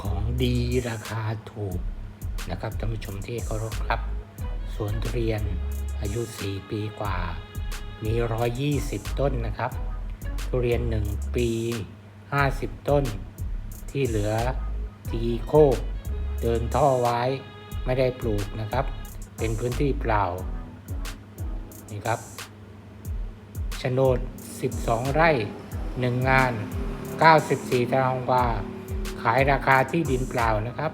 ของดีราคาถูกนะครับท่านผู้ชมที่เคารพครับ สวนทุเรียนอายุ 4 ปีกว่า มี 120 ต้นนะครับ ทุเรียน 1 ปี 50 ต้น ที่เหลือตีโคกเดินท่อไว้ไม่ได้ปลูกนะครับ เป็นพื้นที่เปล่า นี่ครับโฉนด 12 ไร่ 1 งาน 94 ตารางวา ขายราคาที่ดินเปล่านะครับ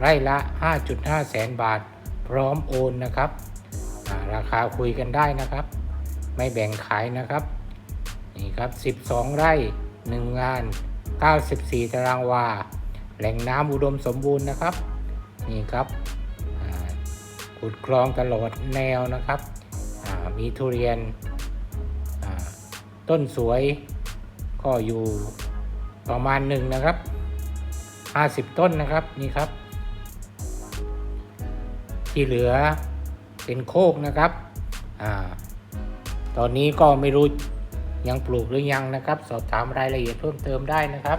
ไร่ละ 5.5 แสนบาท พร้อมโอนนะครับ ราคาคุยกันได้นะครับ ไม่แบ่งขายนะครับ นี่ครับ 12 ไร่ 1 งาน 94 ตารางวา แหล่งน้ำอุดมสมบูรณ์นะครับ นี่ครับขุดคลองตลอดแนวนะครับ มีทุเรียนต้นสวยก็อยู่ประมาณหนึ่งนะครับ 50ต้นนะครับนี่ครับ ที่เหลือเป็นโคกนะครับอ่าตอนนี้ก็ไม่รู้ยังปลูกหรือยังนะครับ สอบถามรายละเอียดเพิ่มเติมได้นะครับ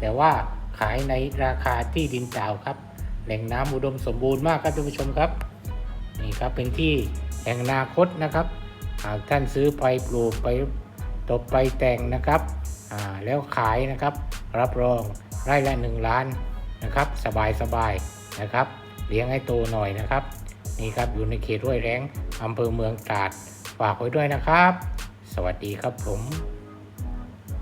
แต่ว่าขายในราคาที่ดินเปล่าครับ แหล่งน้ำอุดมสมบูรณ์มากครับท่านผู้ชมครับนี่ครับเป็นที่แห่งอนาคตนะครับหากท่านซื้อไปปลูกไปตบไปแต่งนะครับอ่าแล้วขายนะครับ รับรอง ไร่ละ1ล้านนะครับ สบายสบายๆนะครับ เลี้ยงให้โตหน่อยนะครับ นี่ครับอยู่ในเขตห้วยแรงอำเภอเมืองตราดฝากไว้ด้วยนะครับ สวัสดีครับผม